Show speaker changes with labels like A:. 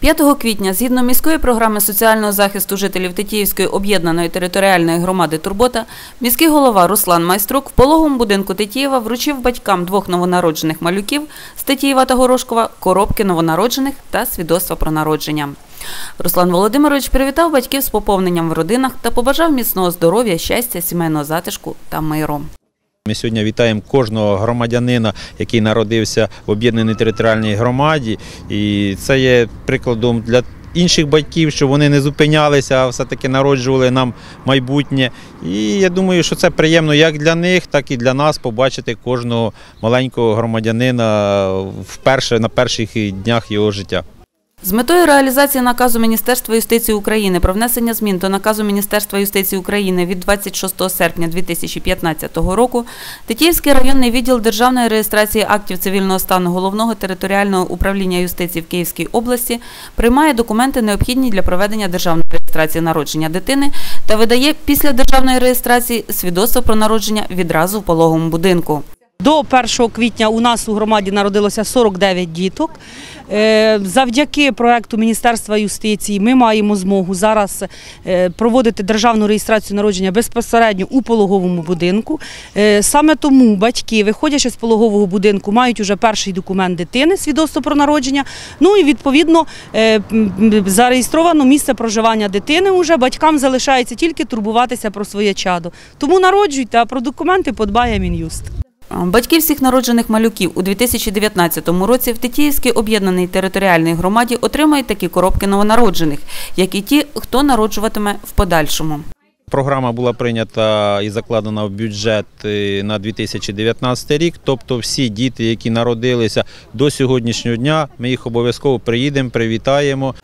A: 5 квітня, згідно міської програми соціального захисту жителів Тетіївської об'єднаної територіальної громади Турбота, міський голова Руслан Майструк в пологовому будинку Тетіїва вручив батькам двох новонароджених малюків з Тетіїва та Горошкова коробки новонароджених та свідоцтва про народження. Руслан Володимирович привітав батьків з поповненням в родинах та побажав міцного здоров'я, щастя, сімейного затишку та миру.
B: Ми сьогодні вітаємо кожного громадянина, який народився в об'єднаній територіальній громаді. І це є прикладом для інших батьків, що вони не зупинялися, а все-таки народжували нам майбутнє. І я думаю, що це приємно як для них, так і для нас побачити кожного маленького громадянина вперше на перших днях його життя.
A: З метою реалізації наказу Міністерства юстиції України про внесення змін до наказу Міністерства юстиції України від 26 серпня 2015 року Тетіївський районний відділ державної реєстрації актів цивільного стану головного територіального управління юстиції в Київській області приймає документи, необхідні для проведення державної реєстрації народження дитини та видає після державної реєстрації свідоцтво про народження відразу в пологовому будинку.
C: До 1 квітня у нас у громаді народилося 49 діток. Е, Завдяки проекту Міністерства юстиції ми маємо змогу зараз е, проводити державну реєстрацію народження безпосередньо у пологовому будинку. Е, Саме тому батьки, виходячи з пологового будинку, мають уже перший документ дитини, свідоцтво про народження. Ну і відповідно зареєстровано місце проживання дитини. Уже батькам залишається тільки турбуватися про своє чадо. Тому народжуйте, а про документи подбає Мін'юст.
A: Батьки всіх народжених малюків у 2019 році в Тетіївській об'єднаній територіальній громаді отримають такі коробки новонароджених, як і ті, хто народжуватиме в подальшому.
B: Програма була прийнята і закладена в бюджет е, на 2019 рік. Тобто, всі діти, які народилися до сьогоднішнього дня, ми їх обов'язково приїдемо, привітаємо.